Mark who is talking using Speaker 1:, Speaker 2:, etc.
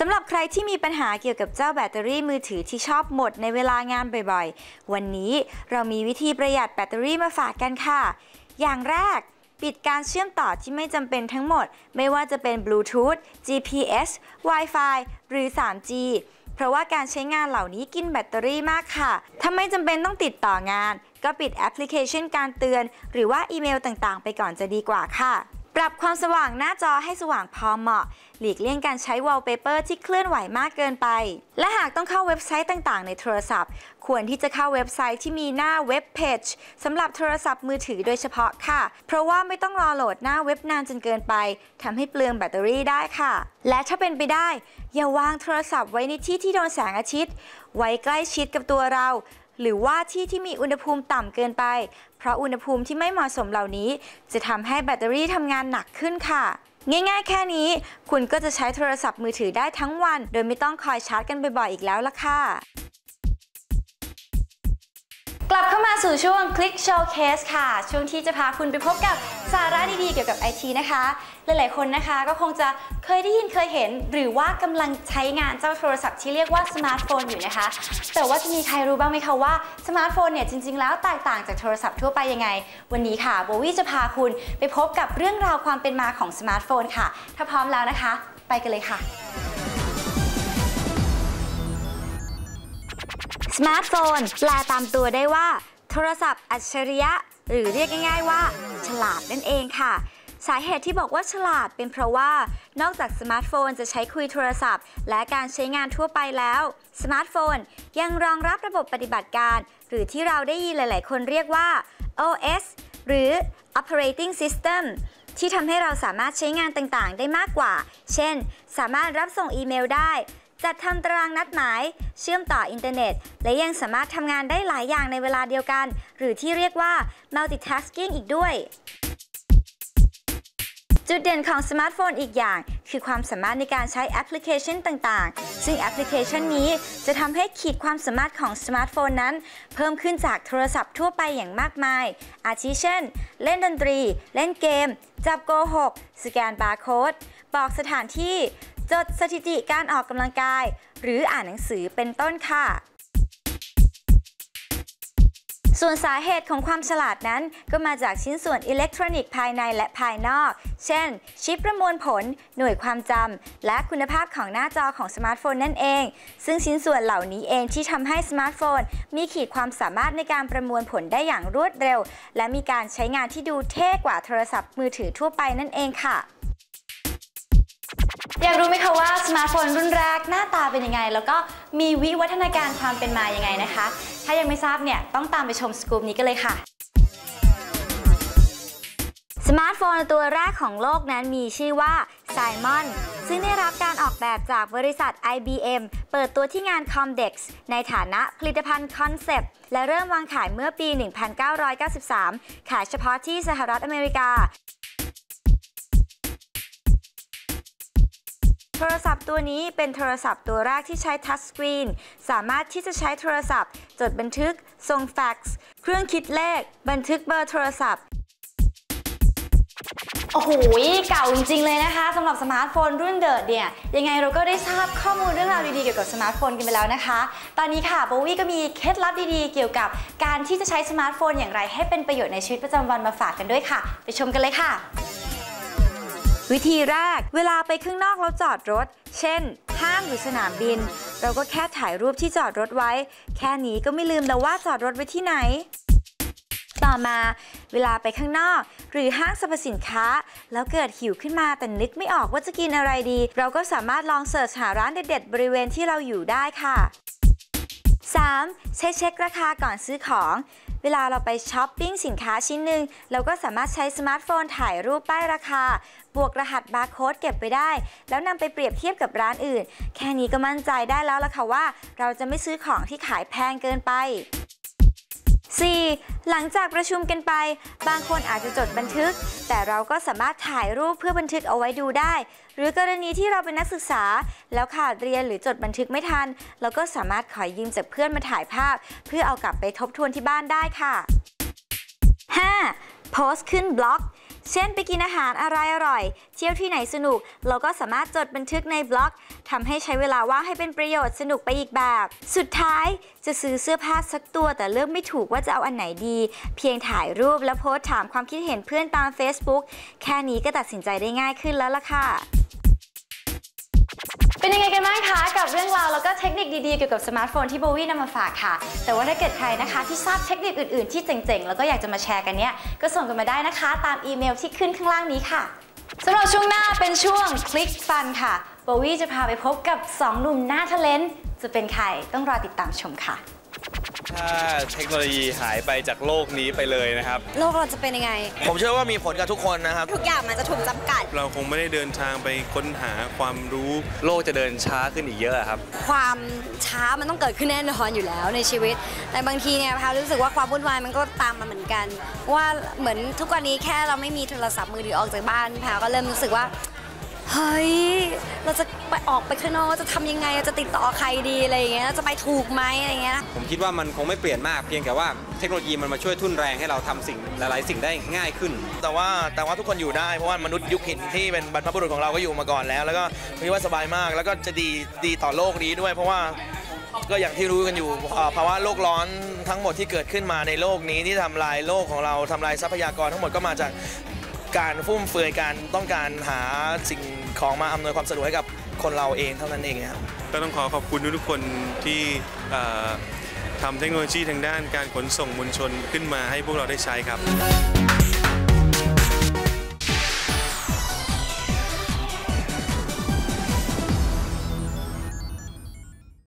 Speaker 1: สำหรับใครที่มีปัญหาเกี่ยวกับเจ้าแบตเตอรี่มือถือที่ชอบหมดในเวลางานบ่อยๆ วันนี้เรามีวิธีประหยัดแบตเตอรี่มาฝากกันค่ะ อย่างแรก ปิดการเชื่อมต่อที่ไม่จำเป็นทั้งหมด ไม่ว่าจะเป็น Bluetooth GPS Wi-Fi หรือ 3G เพราะว่าการใช้งานเหล่านี้กินแบตเตอรี่มากค่ะ ถ้าไม่จำเป็นต้องติดต่องาน ก็ปิดแอปพลิเคชันการเตือน หรือว่าอีเมลต่างๆ ไปก่อนจะดีกว่าค่ะ รับความสว่างหน้าจอให้สว่างพอเหมาะ หลีกเลี่ยงการใช้วอลเปเปอร์ที่เคลื่อนไหวมากเกินไป และหากต้องเข้าเว็บไซต์ต่างๆ ในโทรศัพท์ ควรที่จะเข้าเว็บไซต์ที่มีหน้าเว็บเพจสำหรับโทรศัพท์มือถือโดยเฉพาะค่ะ เพราะว่าไม่ต้องรอโหลดหน้าเว็บนานจนเกินไปทำให้เปลืองแบตเตอรี่ได้ค่ะ และถ้าเป็นไปได้ อย่าวางโทรศัพท์ไว้ในที่ที่โดนแสงอาทิตย์ ไว้ใกล้ชิดกับตัวเรา หรือว่าที่ที่มีอุณหภูมิต่ำเกินไป เพราะอุณหภูมิที่ไม่เหมาะสมเหล่านี้ จะทำให้แบตเตอรี่ทำงานหนักขึ้นค่ะ ง่ายๆ แค่นี้ คุณก็จะใช้โทรศัพท์มือถือได้ทั้งวัน โดยไม่ต้องคอยชาร์จกันบ่อยๆ อีกแล้วล่ะค่ะ สู่ช่วง Click Showcase ค่ะ ช่วงที่จะพาคุณไปพบกับสาระดีๆเกี่ยวกับไอทีนะคะ หลายๆคนนะคะก็คงจะเคยได้ยินเคยเห็น หรือว่ากำลังใช้งานเจ้าโทรศัพท์ที่เรียกว่าสมาร์ทโฟนอยู่นะคะ แต่ว่าจะมีใครรู้บ้างไหมคะว่าสมาร์ทโฟนเนี่ยจริง ๆ แล้วแตกต่างจากโทรศัพท์ทั่วไปยังไง วันนี้ค่ะโบวี่จะพาคุณไปพบกับเรื่องราวความเป็นมาของสมาร์ทโฟนค่ะ ถ้าพร้อมแล้วนะคะ ไปกันเลยค่ะสมาร์ทโฟนแปลตามตัวได้ว่า โทรศัพท์อัจฉริยะ หรือเรียกง่าย ๆว่า ฉลาดนั่นเองค่ะ สาเหตุที่บอกว่าฉลาดเป็นเพราะว่า นอกจากสมาร์ทโฟนจะใช้คุยโทรศัพท์ และการใช้งานทั่วไปแล้ว สมาร์ทโฟนยังรองรับระบบปฏิบัติการ หรือที่เราได้ยินหลาย ๆ คนเรียกว่า OS หรือ Operating System ที่ทำให้เราสามารถใช้งานต่าง ๆ ได้มากกว่า เช่น สามารถรับส่งอีเมลได้ จัดทำตารางนัดหมาย เชื่อมต่ออินเทอร์เน็ต และยังสามารถทำงานได้หลายอย่างในเวลาเดียวกัน หรือที่เรียกว่า multitasking อีกด้วย จุดเด่นของสมาร์ทโฟนอีกอย่าง คือความสามารถในการใช้แอปพลิเคชันต่างๆ ซึ่งแอปพลิเคชันนี้จะทำให้ขีดความสามารถของสมาร์ทโฟนนั้น เพิ่มขึ้นจากโทรศัพท์ทั่วไปอย่างมากมาย อาทิเช่น เล่นดนตรี เล่นเกม จับโกหก สแกนบาร์โค้ดบอกสถานที่ จดสถิติการออกกำลังกาย หรืออ่านหนังสือเป็นต้นค่ะ ส่วนสาเหตุของความฉลาดนั้น ก็มาจากชิ้นส่วนอิเล็กทรอนิกส์ภายในและภายนอก เช่น ชิปประมวลผล หน่วยความจำ และคุณภาพของหน้าจอของสมาร์ทโฟนนั่นเอง ซึ่งชิ้นส่วนเหล่านี้เองที่ทำให้สมาร์ทโฟน มีขีดความสามารถในการประมวลผลได้อย่างรวดเร็ว และมีการใช้งานที่ดูเท่กว่าโทรศัพท์มือถือทั่วไปนั่นเองค่ะ อยากรู้ไหมคะว่าสมาร์ทโฟนรุ่นแรกหน้าตาเป็นยังไง แล้วก็มีวิวัฒนาการความเป็นมายังไงนะคะ ถ้ายังไม่ทราบเนี่ยต้องตามไปชมสกู๊ปนี้กันเลยค่ะสมาร์ทโฟนตัวแรกของโลกนั้นมีชื่อว่า Simon ซึ่งได้รับการออกแบบจากบริษัท IBM เปิดตัวที่งาน Comdex ในฐานะผลิตภัณฑ์คอนเซปต์และเริ่มวางขายเมื่อปี 1993 ขายเฉพาะที่สหรัฐอเมริกา โทรศัพท์ตัวนี้เป็นโทรศัพท์ตัวแรกที่ใช้ทัชสกรีน สามารถที่จะใช้โทรศัพท์ จดบันทึก ส่งแฟกซ์ เครื่องคิดเลข บันทึกเบอร์โทรศัพท์ โอ้โห เก่าจริง ๆ เลยนะคะสำหรับสมาร์ทโฟนรุ่นเดิดเนี่ย ยังไงเราก็ได้ทราบข้อมูลเรื่องราวดี ๆ เกี่ยวกับสมาร์ทโฟนกันไปแล้วนะคะ ตอนนี้ค่ะโบวี่ก็มีเคล็ดลับดีๆ เกี่ยวกับการที่จะใช้สมาร์ทโฟนอย่างไรให้เป็นประโยชน์ในชีวิตประจำวันมาฝากกันด้วยค่ะ ไปชมกันเลยค่ะ วิธีแรก เวลาไปข้างนอกแล้วจอดรถ เช่น ห้างหรือสนามบิน เราก็แค่ถ่ายรูปที่จอดรถไว้ แค่นี้ก็ไม่ลืมแล้วว่าจอดรถไว้ที่ไหน ต่อมา เวลาไปข้างนอก หรือห้างสรรพสินค้า แล้วเกิดหิวขึ้นมาแต่นึกไม่ออกว่าจะกินอะไรดี เราก็สามารถลองเสิร์ชหาร้านเด็ด ๆ บริเวณที่เราอยู่ได้ค่ะ 3. ใช้เช็คราคาก่อนซื้อของ เวลาเราไปช้อปปิ้งสินค้าชิ้นหนึ่งเราก็สามารถใช้สมาร์ทโฟนถ่ายรูปป้ายราคา บวกรหัสบาร์โค้ดเก็บไปได้ แล้วนำไปเปรียบเทียบกับร้านอื่น แค่นี้ก็มั่นใจได้แล้วล่ะค่ะว่า เราจะไม่ซื้อของที่ขายแพงเกินไป 4. หลังจากประชุมกันไป บางคนอาจจะจดบันทึก แต่เราก็สามารถถ่ายรูปเพื่อบันทึกเอาไว้ดูได้ หรือกรณีที่เราเป็นนักศึกษา แล้วขาดเรียนหรือจดบันทึกไม่ทัน เราก็สามารถขอยืมจากเพื่อนมาถ่ายภาพ เพื่อเอากลับไปทบทวนที่บ้านได้ค่ะ 5. โพสต์ขึ้นบล็อก เช่นไปกินอาหารอะไรอร่อย เที่ยวที่ไหนสนุก เราก็สามารถจดบันทึกในบล็อกทำให้ใช้เวลาว่างให้เป็นประโยชน์สนุกไปอีกแบบ สุดท้ายจะซื้อเสื้อผ้าสักตัวแต่เลือกไม่ถูกว่าจะเอาอันไหนดี เพียงถ่ายรูปแล้วโพสถามความคิดเห็นเพื่อนตาม Facebook แค่นี้ก็ตัดสินใจได้ง่ายขึ้นแล้วล่ะค่ะ เป็นยังไงกันบ้าง กับเรื่องราวแล้วก็เทคนิคดีๆเกี่ยวกับสมาร์ทโฟนที่โบวี่นำมาฝากค่ะ แต่ว่าถ้าเกิดใครนะคะที่ทราบเทคนิคอื่นๆที่เจ๋งๆ แล้วก็อยากจะมาแชร์กันเนี้ยก็ส่งกันมาได้นะคะ ตามอีเมลที่ขึ้นข้างล่างนี้ค่ะสำหรับช่วงหน้าเป็นช่วงคลิกฟันค่ะโบวี่จะพาไปพบกับ 2 หนุ่มหน้าทะเลนจะเป็นใครต้องรอติดตามชมค่ะ
Speaker 2: ถ้าเทคโนโลยีหายไปจากโลกนี้ไปเลยนะครับ
Speaker 3: โลกเราจะเป็นยังไง
Speaker 4: ผมเชื่อว่ามีผลกับทุกคนนะครับ
Speaker 3: ทุกอย่างมันจะถูกจำกัด
Speaker 5: เราคงไม่ได้เดินทางไปค้นหาความรู้
Speaker 2: โลกจะเดินช้าขึ้นอีกเยอะครับ
Speaker 3: ความช้ามันต้องเกิดขึ้นแน่นอนอยู่แล้วในชีวิต แต่บางทีเนี่ยพาวรู้สึกว่าความวุ่นวายมันก็ตามมาเหมือนกัน ว่าเหมือนทุกวันนี้แค่เราไม่มีโทรศัพท์มือถือออกจากบ้านพาวก็เริ่มรู้สึกว่าเฮ้ย เราจะไป ออกไปข้างนอกจะทำยังไงเราจะติดต่อใครดีอะไรอย่างเงี้ยจะไปถูกไหมอะไรอย่างเงี้ย
Speaker 6: ผมคิดว่ามันคงไม่เปลี่ยนมากเพียงแต่ว่าเทคโนโลยีมันมาช่วยทุ่นแรงให้เราทำสิ่งหลายๆ สิ่งได้ง่ายขึ้น
Speaker 4: แต่ว่าแต่ว่าทุกคนอยู่ได้เพราะว่ามนุษย์ยุคหินที่เป็นบรรพบุรุษของเราก็อยู่มาก่อนแล้ว แล้วก็คิดว่าสบายมากแล้วก็จะดีดีต่อโลกนี้ด้วย เพราะว่าก็อย่างที่รู้กันอยู่เอ่อภาวะโลกร้อนทั้งหมดที่เกิดขึ้นมาในโลกนี้ที่ทำลายโลกของเราทำลายทรัพยากรทั้งหมดก็มาจากการฟุ่มเฟือยการต้องการหาสิ่งของมาอำนวยความสะดวกให้กับ คนเราเองเท่านั้นเองครับ
Speaker 5: ก็ต้องขอขอบคุณทุกคนที่ทำเทคโนโลยีทางด้านการขนส่งมวลชนขึ้นมาให้พวกเราได้ใช้ครับ